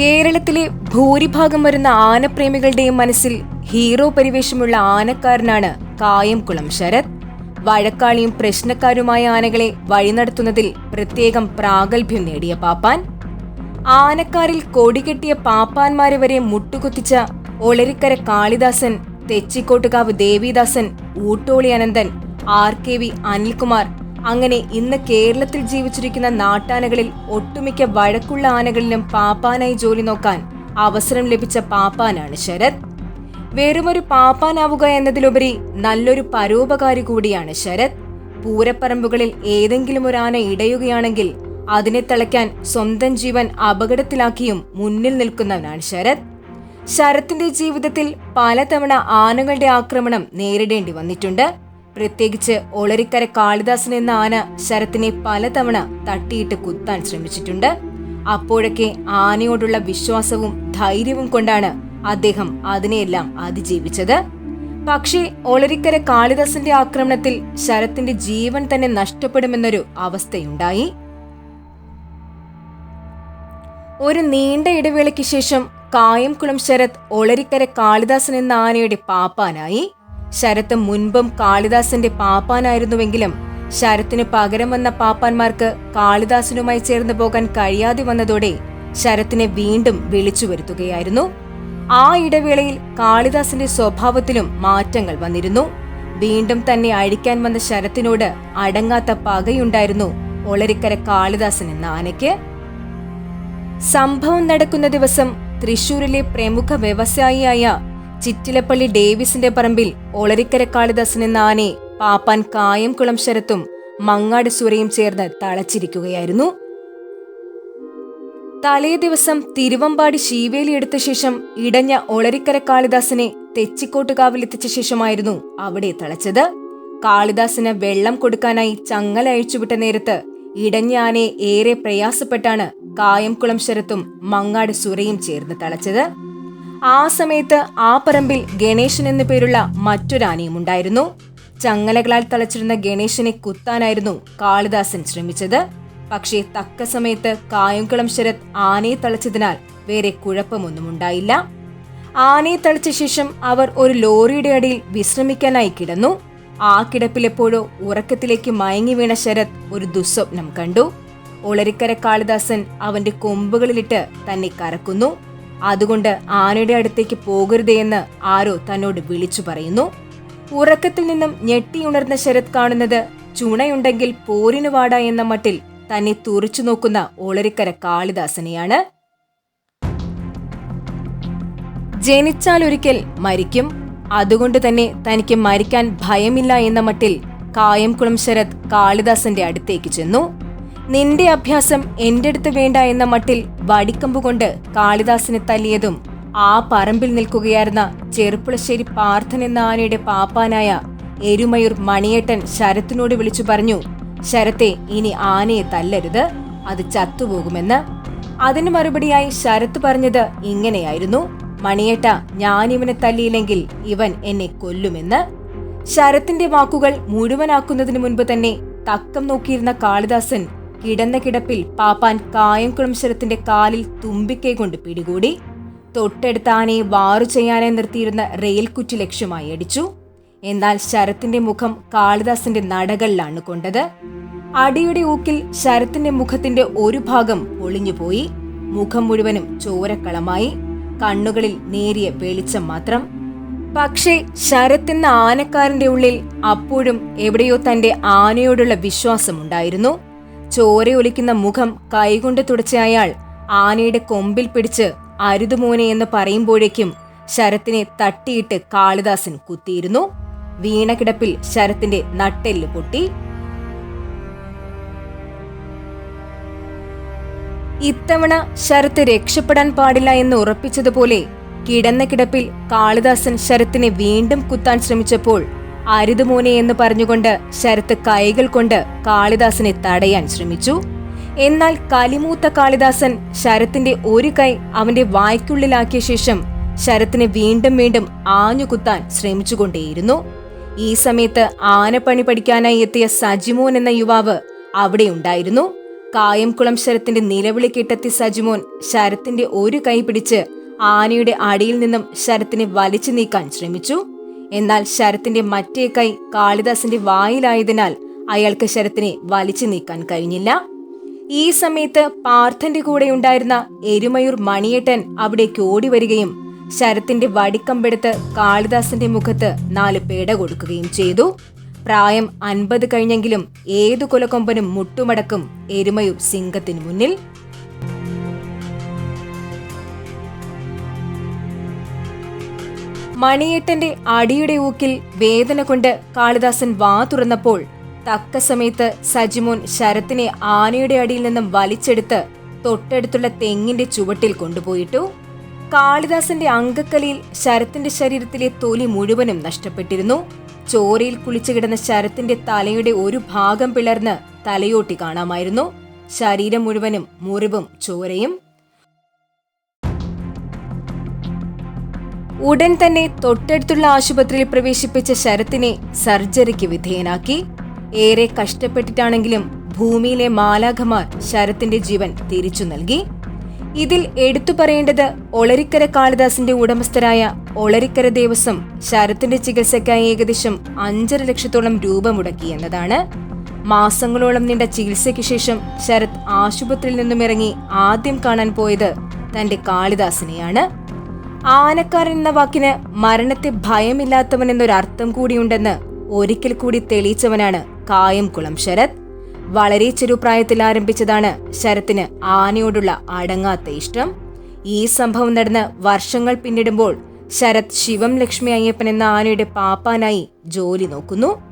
കേരളത്തിലെ ഭൂരിഭാഗം വരുന്ന ആനപ്രേമികളുടെയും മനസ്സിൽ ഹീറോ പരിവേഷമുള്ള ആനക്കാരനാണ് കായംകുളം ശരത്. വഴക്കാളിയും പ്രശ്നക്കാരുമായ ആനകളെ വഴി നടത്തുന്നതിൽ പ്രത്യേകം പ്രാഗൽഭ്യം നേടിയ പാപ്പാൻ. ആനക്കാരിൽ കൊടികെട്ടിയ പാപ്പാന്മാരെ വരെ മുട്ടുകുത്തിച്ച Olarikkara Kalidasan Thechikottukavu Devidasan Oottoli Ananthan R K V Anilkumar അങ്ങനെ ഇന്ന് കേരളത്തിൽ ജീവിച്ചിരിക്കുന്ന നാട്ടാനകളിൽ ഒട്ടുമിക്ക വഴക്കുള്ള ആനകളിലും പാപ്പാനായി ജോലി നോക്കാൻ അവസരം ലഭിച്ച പാപ്പാനാണ് ശരത്. വെറുമൊരു പാപ്പാനാവുക എന്നതിലുപരി നല്ലൊരു പരോപകാരി കൂടിയാണ് ശരത്. പൂരപ്പറമ്പുകളിൽ ഏതെങ്കിലും ഒരു ആന ഇടയുകയാണെങ്കിൽ അതിനെ തളയ്ക്കാൻ സ്വന്തം ജീവൻ അപകടത്തിലാക്കിയും മുന്നിൽ നിൽക്കുന്നവനാണ് ശരത്. ശരത്തിന്റെ ജീവിതത്തിൽ പലതവണ ആനകളുടെ ആക്രമണം നേരിടേണ്ടി വന്നിട്ടുണ്ട്. പ്രത്യേകിച്ച് ഒളരിക്കര കാളിദാസൻ എന്ന ആന ശരത്തിനെ പലതവണ തട്ടിയിട്ട് കുത്താൻ ശ്രമിച്ചിട്ടുണ്ട്. അപ്പോഴൊക്കെ ആനയോടുള്ള വിശ്വാസവും ധൈര്യവും കൊണ്ടാണ് അദ്ദേഹം അതിനെയെല്ലാം അതിജീവിച്ചത്. പക്ഷേ ഒളരിക്കര കാളിദാസന്റെ ആക്രമണത്തിൽ ശരത്തിന്റെ ജീവൻ തന്നെ നഷ്ടപ്പെടുമെന്നൊരു അവസ്ഥയുണ്ടായി. ഒരു നീണ്ട ഇടവേളയ്ക്ക് ശേഷം കായംകുളം ശരത് ഒളരിക്കര കാളിദാസൻ എന്ന ആനയുടെ പാപ്പാനായി. ശരത്ത് മുൻപും കാളിദാസന്റെ പാപ്പാനായിരുന്നുവെങ്കിലും ശരത്തിന് പകരം വന്ന പാപ്പാന്മാർക്ക് കാളിദാസനുമായി ചേർന്ന് പോകാൻ കഴിയാതെ വന്നതോടെ ശരത്തിനെ വീണ്ടും വിളിച്ചു വരുത്തുകയായിരുന്നു. ആ ഇടവേളയിൽ കാളിദാസന്റെ സ്വഭാവത്തിലും മാറ്റങ്ങൾ വന്നിരുന്നു. വീണ്ടും തന്നെ അഴിക്കാൻ വന്ന ശരത്തിനോട് അടങ്ങാത്ത പകയുണ്ടായിരുന്നു ഒളരിക്കര കാളിദാസൻ എന്ന ആനയ്ക്ക്. സംഭവം നടക്കുന്ന ദിവസം തൃശൂരിലെ പ്രമുഖ വ്യവസായിയായ ചിറ്റിലപ്പള്ളി ഡേവിസിന്റെ പറമ്പിൽ ഒളരിക്കര കാളിദാസൻ എന്ന ആനയെ പാപ്പാൻ കായംകുളം ശരത്തും മങ്ങാട് സുരയും ചേർന്ന് തളച്ചിരിക്കുകയായിരുന്നു. തലേ ദിവസം തിരുവമ്പാടി ശീവേലി എടുത്ത ശേഷം ഇടഞ്ഞ ഒളരിക്കര കാളിദാസനെ തെച്ചിക്കോട്ടുകാവിലെത്തിച്ച ശേഷമായിരുന്നു അവിടെ തളച്ചത്. കാളിദാസന് വെള്ളം കൊടുക്കാനായി ചങ്ങല അഴിച്ചുവിട്ട നേരത്ത് ഇടഞ്ഞാനെ ഏറെ പ്രയാസപ്പെട്ടാണ് കായംകുളം ശരത്തും മങ്ങാട് സുരയും ചേർന്ന് തളച്ചത്. ആ സമയത്ത് ആ പറമ്പിൽ ഗണേശൻ എന്നു പേരുള്ള മറ്റൊരാനയും ഉണ്ടായിരുന്നു. ചങ്ങലകളാൽ തളച്ചിരുന്ന ഗണേശനെ കുത്താനായിരുന്നു കാളിദാസൻ ശ്രമിച്ചത്. പക്ഷേ തക്ക സമയത്ത് കായംകുളം ശരത് ആനയെ തളച്ചതിനാൽ വേറെ കുഴപ്പമൊന്നും ഉണ്ടായില്ല. ആനയെ തളിച്ച ശേഷം അവർ ഒരു ലോറിയുടെ അടിയിൽ വിശ്രമിക്കാനായി കിടന്നു. ആ കിടപ്പിലെപ്പോഴോ ഉറക്കത്തിലേക്ക് മയങ്ങി വീണ ശരത് ഒരു ദുസ്വപ്നം കണ്ടു. ഒളരിക്കര കാളിദാസൻ അവന്റെ കൊമ്പുകളിലിട്ട് തന്നെ കറക്കുന്നു. അതുകൊണ്ട് ആനയുടെ അടുത്തേക്ക് പോകരുതേ എന്ന് ആരോ തന്നോട് വിളിച്ചു പറയുന്നു. ഉറക്കത്തിൽ നിന്നും ഞെട്ടിയുണർന്ന ശരത് കാണുന്നത് ചുണയുണ്ടെങ്കിൽ പോരിനു വാട എന്ന മട്ടിൽ തന്നെ തുറച്ചു നോക്കുന്ന ഒളരിക്കര കാളിദാസനെയാണ്. ജനിച്ചാൽ ഒരിക്കൽ മരിക്കും. അതുകൊണ്ട് തന്നെ തനിക്ക് മരിക്കാൻ ഭയമില്ല എന്ന മട്ടിൽ കായംകുളം ശരത് കാളിദാസന്റെ അടുത്തേക്ക് ചെന്നു. നിന്റെ അഭ്യാസം എന്റെ അടുത്ത് വേണ്ട എന്ന മട്ടിൽ വടിക്കമ്പ് കൊണ്ട് കാളിദാസിനെ തല്ലിയതും ആ പറമ്പിൽ നിൽക്കുകയായിരുന്ന ചെറുപ്പുളശ്ശേരി പാർത്ഥൻ എന്ന ആനയുടെ പാപ്പാനായ എരുമയൂർ മണിയേട്ടൻ ശരത്തിനോട് വിളിച്ചു പറഞ്ഞു ശരത്തെ ഇനി ആനയെ തല്ലരുത് അത് ചത്തുപോകുമെന്ന്. അതിന് മറുപടിയായി ശരത്ത് പറഞ്ഞത് ഇങ്ങനെയായിരുന്നു മണിയേട്ട ഞാൻ ഇവനെ തല്ലിയില്ലെങ്കിൽ ഇവൻ എന്നെ കൊല്ലുമെന്ന്. ശരത്തിന്റെ വാക്കുകൾ മുഴുവനാക്കുന്നതിന് മുൻപ് തന്നെ തക്കം നോക്കിയിരുന്ന കാളിദാസൻ കിടന്ന കിടപ്പിൽ പാപ്പാൻ കായംകുളം ശരത്തിന്റെ കാലിൽ തുമ്പിക്കൈ കൊണ്ട് പിടികൂടി. തൊട്ടടുത്ത വാറു ചെയ്യാനായി നിർത്തിയിരുന്ന റെയിൽ കുറ്റി ലക്ഷ്യമായി അടിച്ചു. എന്നാൽ ശരത്തിന്റെ മുഖം കാളിദാസിന്റെ നടകളിലാണ് കൊണ്ടത്. അടിയുടെ ഊക്കിൽ ശരത്തിന്റെ മുഖത്തിന്റെ ഒരു ഭാഗം പൊളിഞ്ഞുപോയി. മുഖം മുഴുവനും ചോരക്കളമായി. കണ്ണുകളിൽ നേരിയ വെളിച്ചം മാത്രം. പക്ഷേ ശരത് എന്ന ആനക്കാരന്റെ ഉള്ളിൽ അപ്പോഴും എവിടെയോ തന്റെ ആനയോടുള്ള വിശ്വാസമുണ്ടായിരുന്നു. ചോരയൊലിക്കുന്ന മുഖം കൈകൊണ്ട് തുടച്ച അയാൾ ആനയുടെ കൊമ്പിൽ പിടിച്ച് അരുതുമോനെ എന്ന് പറയുമ്പോഴേക്കും ശരത്തിനെ തട്ടിയിട്ട് കാളിദാസൻ കുത്തിയിരുന്നു. വീണകിടപ്പിൽ ശരത്തിന്റെ നട്ടെല്ല് പൊട്ടി. ഇത്തവണ ശരത്ത് രക്ഷപ്പെടാൻ പാടില്ല എന്ന് ഉറപ്പിച്ചതുപോലെ കിടന്ന കിടപ്പിൽ കാളിദാസൻ ശരത്തിനെ വീണ്ടും കുത്താൻ ശ്രമിച്ചപ്പോൾ അരുതുമോനെ എന്ന് പറഞ്ഞുകൊണ്ട് ശരത്ത് കൈകൾ കൊണ്ട് കാളിദാസനെ തടയാൻ ശ്രമിച്ചു. എന്നാൽ കലിമൂത്ത കാളിദാസൻ ശരത്തിന്റെ ഒരു കൈ അവന്റെ വായ്ക്കുള്ളിലാക്കിയ ശേഷം ശരത്തിനെ വീണ്ടും വീണ്ടും ആഞ്ഞുകുത്താൻ ശ്രമിച്ചുകൊണ്ടേയിരുന്നു. ഈ സമയത്ത് ആനപ്പണി പഠിക്കാനായി എത്തിയ സജിമോൻ എന്ന യുവാവ് അവിടെ ഉണ്ടായിരുന്നു കായംകുളം ശരത്തിന്റെ നിലവിളി കെട്ടെത്തി സജിമോൻ ശരത്തിന്റെ ഒരു കൈ പിടിച്ച് ആനയുടെ അടിയിൽ നിന്നും ശരത്തിനെ വലിച്ചു നീക്കാൻ ശ്രമിച്ചു. എന്നാൽ ശരത്തിന്റെ മറ്റേ കൈ കാളിദാസിന്റെ വായിലായതിനാൽ അയാൾക്ക് ശരത്തിനെ വലിച്ചു നീക്കാൻ കഴിഞ്ഞില്ല. ഈ സമയത്ത് പാർത്ഥന്റെ കൂടെ ഉണ്ടായിരുന്ന എരുമയൂർ മണിയേട്ടൻ അവിടേക്ക് ഓടി വരികയും ശരത്തിന്റെ വടിക്കമ്പെടുത്ത് കാളിദാസിന്റെ മുഖത്ത് നാല് പേട കൊടുക്കുകയും ചെയ്തു. പ്രായം അൻപത് കഴിഞ്ഞെങ്കിലും ഏതു കുലക്കൊമ്പനും മുട്ടുമടക്കും എരുമയൂർ സിംഗത്തിന് മുന്നിൽ. മണിയേട്ടന്റെ അടിയുടെ ഊക്കിൽ വേദന കൊണ്ട് കാളിദാസൻ വാ തുറന്നപ്പോൾ തക്ക സമയത്ത് സജിമോൻ ശരത്തിനെ ആനയുടെ അടിയിൽ നിന്നും വലിച്ചെടുത്ത് തൊട്ടടുത്തുള്ള തെങ്ങിന്റെ ചുവട്ടിൽ കൊണ്ടുപോയിട്ടു. കാളിദാസന്റെ അങ്കക്കലിയിൽ ശരത്തിന്റെ ശരീരത്തിലെ തൊലി മുഴുവനും നഷ്ടപ്പെട്ടിരുന്നു. ചോരയിൽ കുളിച്ചു കിടന്ന ശരത്തിന്റെ തലയുടെ ഒരു ഭാഗം പിളർന്ന് തലയോട്ടി കാണാമായിരുന്നു. ശരീരം മുഴുവനും മുറിവും ചോരയും. ഉടൻ തന്നെ തൊട്ടടുത്തുള്ള ആശുപത്രിയിൽ പ്രവേശിപ്പിച്ച ശരത്തിനെ സർജറിക്ക് വിധേയനാക്കി. ഏറെ കഷ്ടപ്പെട്ടിട്ടാണെങ്കിലും ഭൂമിയിലെ മാലാഖമാർ ശരത്തിന്റെ ജീവൻ തിരിച്ചു നൽകി. ഇതിൽ എടുത്തു പറയേണ്ടത് ഒളരിക്കര കാളിദാസിന്റെ ഉടമസ്ഥരായ ഒളരിക്കര ദേവസ്വം ശരത്തിന്റെ ചികിത്സയ്ക്കായി ഏകദേശം അഞ്ചര ലക്ഷത്തോളം രൂപ മുടക്കി എന്നതാണ്. മാസങ്ങളോളം നീണ്ട ചികിത്സയ്ക്ക് ശേഷം ശരത് ആശുപത്രിയിൽ നിന്നും ഇറങ്ങി ആദ്യം കാണാൻ പോയത് തന്റെ കാളിദാസിനെയാണ്. ആനക്കാരൻ എന്ന വാക്കിന് മരണത്തെ ഭയമില്ലാത്തവൻ എന്നൊരർത്ഥം കൂടിയുണ്ടെന്ന് ഒരിക്കൽ കൂടി തെളിയിച്ചവനാണ് കായംകുളം ശരത്. വളരെ ചെറുപ്രായത്തിൽ ആരംഭിച്ചതാണ് ശരത്തിന് ആനയോടുള്ള അടങ്ങാത്ത ഇഷ്ടം. ഈ സംഭവം നടന്ന് വർഷങ്ങൾ പിന്നിടുമ്പോൾ ശരത് ശിവം ലക്ഷ്മി അയ്യപ്പൻ എന്ന ആനയുടെ പാപ്പാനായി ജോലി നോക്കുന്നു.